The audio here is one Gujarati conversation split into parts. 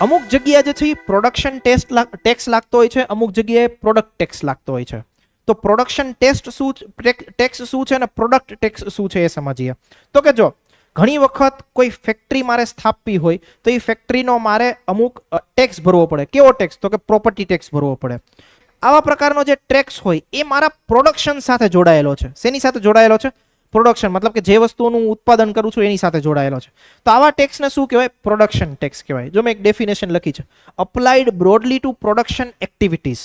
અમુક જગ્યા જે છે એ પ્રોડક્શન ટેસ્ટ ટેક્સ લાગતો હોય છે, અમુક જગ્યાએ પ્રોડક્ટ ટેક્સ લાગતો હોય છે. તો પ્રોડક્શન ટેસ્ટ શું ટેક્સ શું છે અને પ્રોડક્ટ ટેક્સ શું છે એ સમજીએ. તો કે જો, ઘણી વખત કોઈ ફેક્ટરી મારે સ્થાપવી હોય, તો એ ફેક્ટરીનો મારે અમુક ટેક્સ ભરવો પડે. કેવો ટેક્સ તો કે પ્રોપર્ટી ટેક્સ ભરવો પડે. આવા પ્રકારનો જે ટેક્સ હોય, એ મારા પ્રોડક્શન સાથે જોડાયેલો છે. શેની સાથે જોડાયેલો છે? પ્રોડક્શન મતલબ કે જે વસ્તુનું ઉત્પાદન કરું છું એની સાથે જોડાયેલો છે. તો આવા ટેક્સને શું કહેવાય? પ્રોડક્શન ટેક્સ કહેવાય. જો મેં એક ડેફિનેશન લખી છે. Applied broadly to production activities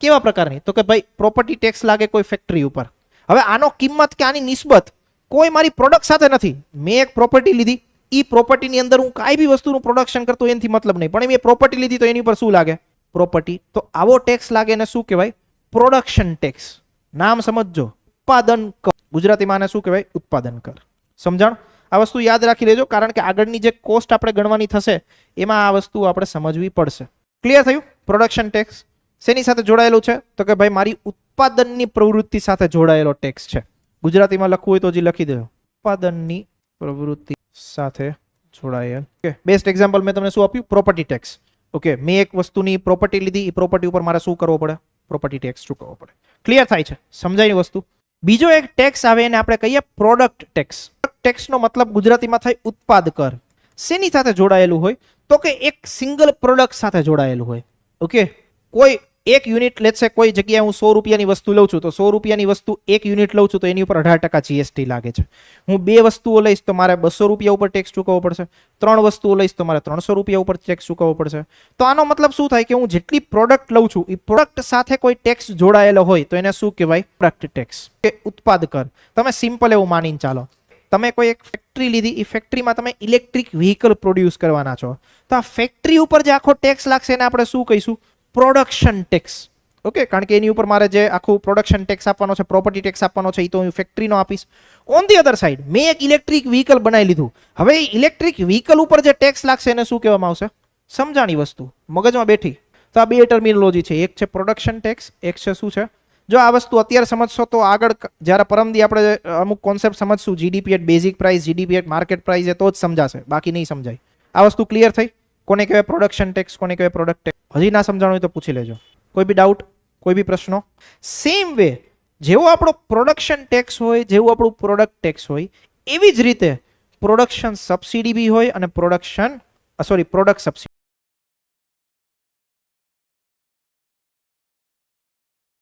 કેવા પ્રકારની? તો કે ભાઈ પ્રોપર્ટી ટેક્સ લાગે કોઈ ફેક્ટરી ઉપર. હવે આનો કિંમત કે આની નિસ્બત કોઈ મારી પ્રોડક્ટ સાથે નથી. મેં એક પ્રોપર્ટી લીધી. એ પ્રોપર્ટીની અંદર હું કાંઈ બી વસ્તુનું પ્રોડક્શન કરતો એનાથી મતલબ નહીં. પણ મેં પ્રોપર્ટી લીધી તો એની ઉપર શું લાગે? પ્રોપર્ટી તો આવો ટેક્સ લાગે એને શું કહેવાય? પ્રોડક્શન ટેક્સ નામ સમજજો. ઉત્પાદન કર. ગુજરાતીમાં આને શું કહેવાય? ઉત્પાદન કર. સમજણ? આ વસ્તુ યાદ રાખી લેજો, કારણ કે આગળની જે કોસ્ટ આપણે ગણવાની થશે, એમાં આ વસ્તુ આપણે સમજવી પડશે. ક્લિયર થયું? પ્રોડક્શન ટેક્સ શેની સાથે જોડાયેલું છે? તો કે ભાઈ, મારી ઉત્પાદનની પ્રવૃત્તિ સાથે જોડાયેલો ટેક્સ છે. ગુજરાતીમાં લખવું હોય તો હજી લખી દેજો. ઉત્પાદનની પ્રવૃત્તિ સાથે જોડાયેલ. ઓકે બેસ્ટ એક્ઝામ્પલ મેં તમને શું આપ્યું? પ્રોપર્ટી ટેક્સ ઓકે મેં એક વસ્તુની પ્રોપર્ટી લીધી, એ પ્રોપર્ટી ઉપર મારે શું કરવો પડે? પ્રોપર્ટી ટેક્સ ચૂકવવો પડે. ક્લિયર થાય છે? સમજાય વસ્તુ? બીજો એક ટેક્સ આવે એને આપણે કહીએ પ્રોડક્ટ ટેક્સ ટેક્સનો મતલબ ગુજરાતીમાં થાય ઉત્પાદ કર શેની સાથે જોડાયેલું હોય? તો કે એક સિંગલ પ્રોડક્ટ સાથે જોડાયેલું હોય. ઓકે કોઈ એક યુનિટ લેશે કોઈ જગ્યાએ હું સો રૂપિયાની વસ્તુ લઉં છું, તો સો રૂપિયાની વસ્તુ એક યુનિટ લઉં છું, તો એની ઉપર અઢાર ટકા જીએસટી લાગે છે. હું બે વસ્તુઓ લઈશ, તો મારે બસો રૂપિયા ઉપર ટેક્સ ચૂકવવો પડશે. ત્રણ વસ્તુઓ લઈશ, તો મારે ત્રણસો રૂપિયા ઉપર ટેક્સ ચૂકવવો પડશે. તો આનો મતલબ શું થાય કે હું જેટલી પ્રોડક્ટ લઉં છું, એ પ્રોડક્ટ સાથે કોઈ ટેક્સ જોડાયેલો હોય, તો એને શું કહેવાય? પ્રોડક્ટ ટેક્સ કે ઉત્પાદ કર તમે સિમ્પલ એવું માનીને ચાલો. તમે કોઈ એક ફેક્ટરી લીધી, એ ફેક્ટરીમાં તમે ઇલેક્ટ્રિક વ્હીકલ પ્રોડ્યુસ કરવાના છો. તો આ ફેક્ટરી ઉપર જે આખો ટેક્સ લાગશે એને આપણે શું કહીશું? પ્રોડક્શન ટેક્સ ઓકે કારણ કે એની ઉપર મારે જે આખું પ્રોડક્શન ટેક્સ આપવાનો છે પ્રોપર્ટી ટેક્સ આપવાનો છે એ તો હું ફેક્ટરીનો આપીશ. ઓન ધી અધર સાઈડ મેં એક ઇલેક્ટ્રિક વ્હીકલ બનાવી લીધું. હવે ઇલેક્ટ્રિક વ્હીકલ ઉપર જે ટેક્સ લાગશે એને શું કહેવામાં આવશે? સમજાણી વસ્તુ. મગજમાં બેઠી. તો આ બે ટર્મિનોલોજી છે. એક છે પ્રોડક્શન ટેક્સ એક છે શું છે? જો આ વસ્તુ અત્યારે સમજશો તો આગળ જ્યારે પરમદી આપણે અમુક concept સમજશું GDP at basic price GDP at market price એ તો જ સમજાશે. બાકી નહીં સમજાય. આ વસ્તુ ક્લિયર થઈ? કોને કહેવાય પ્રોડક્શન ટેક્સ કોને કહેવાય પ્રોડક્ટ ટેક્સ હજી ના સમજાણું હોય તો પૂછી લેજો. કોઈ બી ડાઉટ કોઈ બી પ્રશ્નો? સેમ વે જેવો આપણો પ્રોડક્શન ટેક્સ હોય, જેવું આપણું પ્રોડક્ટ ટેક્સ હોય, એવી જ રીતે પ્રોડક્શન સબસિડી બી હોય અને પ્રોડક્શન સોરી પ્રોડક્ટ સબસિડી